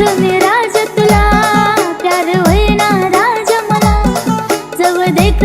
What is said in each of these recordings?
दाखवे राज देख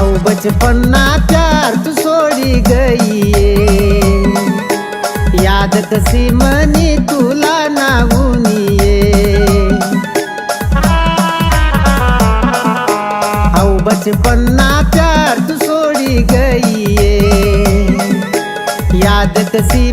भाऊ बचपन्ना प्यार तू सोडी गई याद कसी मनी तुला नावूनिये भाऊ बचपन्ना प्यार तू सोडी गई याद कशी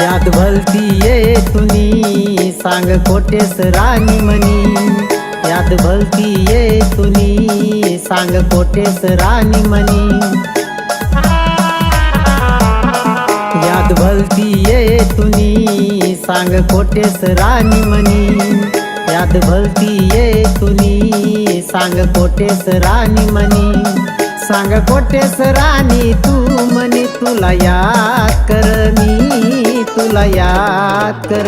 याद भलती ये तुनी. सांग कोटेस राणी मनी याद भलती ये तुनी. सांग कोटेस राणी मनी याद भलती ये तुनी. सांग कोटेस राणी मनी याद भलती ये तुनी. सांग कोटेस राणी मनी सांग कोटेस राणी तू म्हणे. तुला याद कर मी तुला याद कर